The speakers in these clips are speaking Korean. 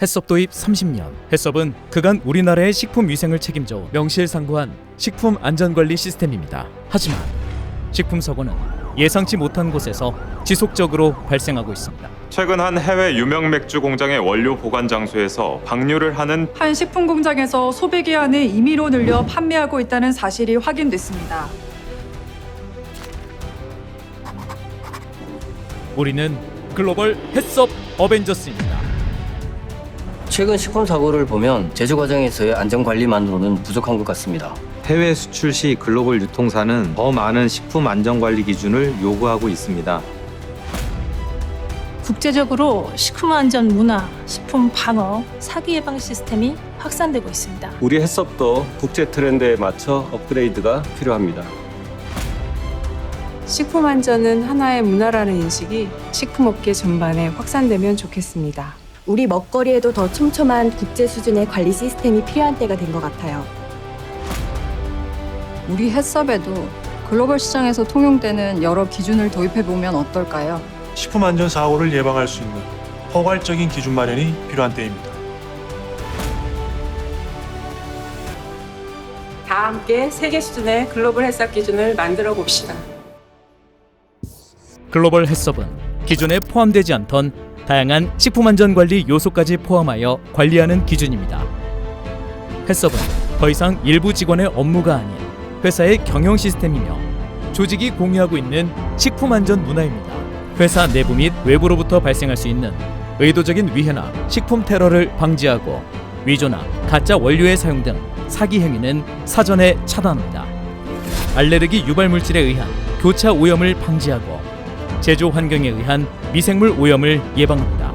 해썹 도입 30년. 해썹은 그간 우리나라의 식품 위생을 책임져 명실상부한 식품 안전관리 시스템입니다. 하지만 식품 사고는 예상치 못한 곳에서 지속적으로 발생하고 있습니다. 최근 한 해외 유명 맥주 공장의 원료 보관 장소에서 방류를 하는 한 식품 공장에서 소비 기한을 임의로 늘려 판매하고 있다는 사실이 확인됐습니다. 우리는 글로벌 해썹 어벤져스입니다. 최근 식품 사고를 보면 제조 과정에서의 안전 관리만으로는 부족한 것 같습니다. 해외 수출 시 글로벌 유통사는 더 많은 식품 안전 관리 기준을 요구하고 있습니다. 국제적으로 식품 안전 문화, 식품 방어, 사기 예방 시스템이 확산되고 있습니다. 우리 해썹도 국제 트렌드에 맞춰 업그레이드가 필요합니다. 식품 안전은 하나의 문화라는 인식이 식품업계 전반에 확산되면 좋겠습니다. 우리 먹거리에도 더 촘촘한 국제 수준의 관리 시스템이 필요한 때가 된 것 같아요. 우리 해썹에도 글로벌 시장에서 통용되는 여러 기준을 도입해 보면 어떨까요? 식품 안전 사고를 예방할 수 있는 포괄적인 기준 마련이 필요한 때입니다. 다 함께 세계 수준의 글로벌 해썹 기준을 만들어 봅시다. 글로벌 해썹은 기존에 포함되지 않던 다양한 식품 안전 관리 요소까지 포함하여 관리하는 기준입니다. 해썹은 더 이상 일부 직원의 업무가 아닌 회사의 경영 시스템이며 조직이 공유하고 있는 식품 안전 문화입니다. 회사 내부 및 외부로부터 발생할 수 있는 의도적인 위해나 식품 테러를 방지하고 위조나 가짜 원료의 사용 등 사기 행위는 사전에 차단합니다. 알레르기 유발 물질에 의한 교차 오염을 방지하고 제조 환경에 의한 미생물 오염을 예방합니다.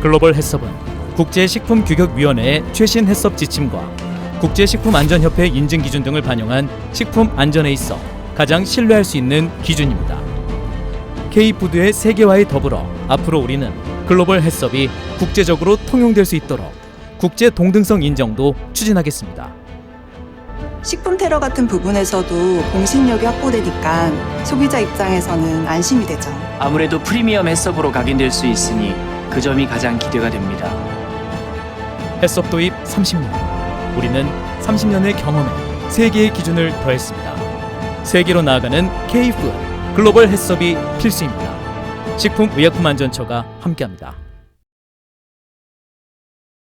글로벌 해썹은 국제식품규격위원회의 최신 해썹 지침과 국제식품안전협회 인증 기준 등을 반영한 식품 안전에 있어 가장 신뢰할 수 있는 기준입니다. K푸드의 세계화에 더불어 앞으로 우리는 글로벌 해썹이 국제적으로 통용될 수 있도록 국제 동등성 인정도 추진하겠습니다. 식품 테러 같은 부분에서도 공신력이 확보되니까 소비자 입장에서는 안심이 되죠. 아무래도 프리미엄 해썹으로 각인될 수 있으니 그 점이 가장 기대가 됩니다. 해썹 도입 30년. 우리는 30년의 경험에 세계의 기준을 더했습니다. 세계로 나아가는 K푸드 글로벌 해썹이 필수입니다. 식품의약품안전처가 함께합니다.